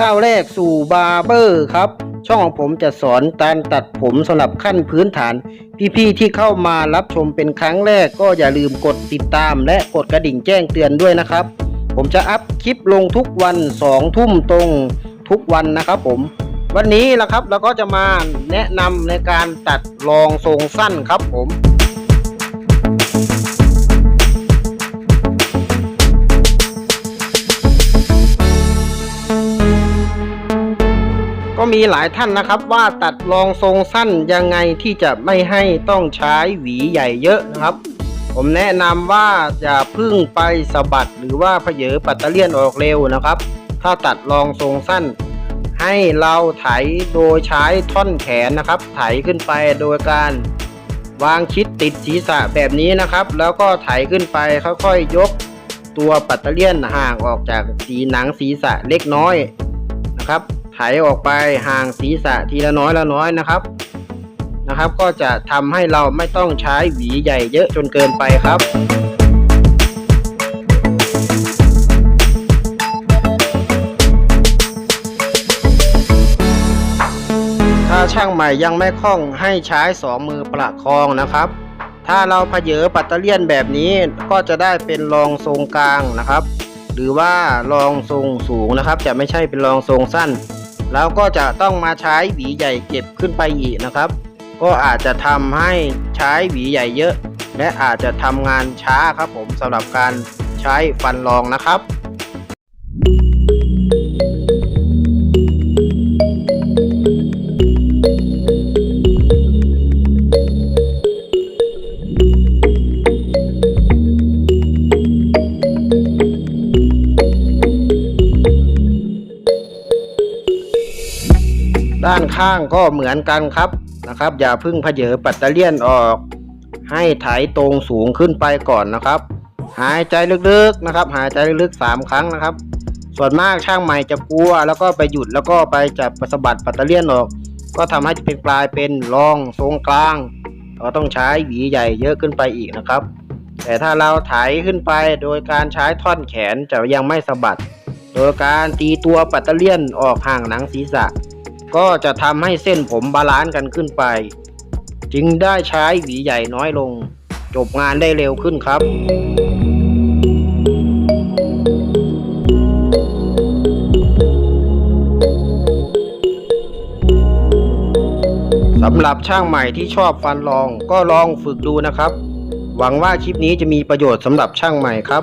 ก้าวแรกสู่บาร์เบอร์ครับ ช่องของผมจะสอนการตัดผมสำหรับขั้นพื้นฐาน พี่ๆที่เข้ามารับชมเป็นครั้งแรกก็อย่าลืมกดติดตาม และกดกระดิ่งแจ้งเตือนด้วยนะครับ ผมจะอัพคลิปลงทุกวัน2ทุ่มตรงทุกวันนะครับผม วันนี้ละครับเราก็จะมาแนะนำในการตัดรองทรงสั้นครับผม ก็มีหลายท่านนะครับว่าตัดรองทรงสั้นยังไงที่จะไม่ให้ต้องใช้หวีใหญ่เยอะนะครับ ผมแนะนำว่าอย่าพึ่งไปสะบัดหรือว่าเพเยอปัตเตอร์เลียนออกเร็วนะครับ ถ้าตัดรองทรงสั้น ให้เราไถโดยใช้ท่อนแขนนะครับ ไถขึ้นไปโดยการวางชิดติดศีรษะแบบนี้นะครับ แล้วก็ไถขึ้นไปค่อยๆยกตัวปัตเตอร์เลียนห่างออกจากสีหนังศีรษะเล็กน้อยนะครับ ไถออกไปห่างศีรษะทีละน้อยละน้อยนะครับนะครับ ก็จะทำให้เราไม่ต้องใช้หวีใหญ่เยอะจนเกินไปครับถ้าช่างใหม่ยังไม่คล่องให้ใช้สองมือประคองนะครับ ถ้าเราเพเยอปัตเตอร์เลียนแบบนี้ก็จะได้เป็นรองทรงกลางนะครับ หรือว่ารองทรงสูงนะครับ จะไม่ใช่เป็นรองทรงสั้น แล้วก็จะต้องมาใช้หวีใหญ่เก็บขึ้นไปอีกนะครับ ก็อาจจะทำให้ใช้หวีใหญ่เยอะ และอาจจะทำงานช้าครับผมสำหรับการใช้ฟันรองนะครับ ด้านข้างก็เหมือนกันครับนะครับ อย่าเพึ่งเพเยอปัตเตอร์เลียนออก ให้ไถตรงสูงขึ้นไปก่อนนะครับ หายใจลึกๆนะครับ หายใจลึกๆสามครั้งนะครับ ส่วนมากช่างใหม่จะกลัว แล้วก็ไปหยุดแล้วก็ไปจับประสะบัดปัตเตอร์เลียนออก ก็ทำให้เป็นกลายเป็นรองทรงกลางเราต้องใช้หวีใหญ่เยอะขึ้นไปอีกนะครับ แต่ถ้าเราไถขึ้นไปโดยการใช้ท่อนแขนจะยังไม่สะบัด โดยการตีตัวปัตเตอร์เลียนออกห่างหนังศีรษะ ก็จะทำให้เส้นผมบาลานซ์กันขึ้นไป จึงได้ใช้หวีใหญ่น้อยลง จบงานได้เร็วขึ้นครับสำหรับช่างใหม่ที่ชอบฟันรองก็ลองฝึกดูนะครับ หวังว่าคลิปนี้จะมีประโยชน์สำหรับช่างใหม่ครับ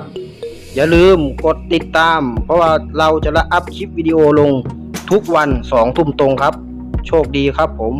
อย่าลืมกดติดตาม เพราะว่าเราจะละอัพคลิปวิดีโอลง ทุกวันสองทุ่มตรงครับ โชคดีครับผม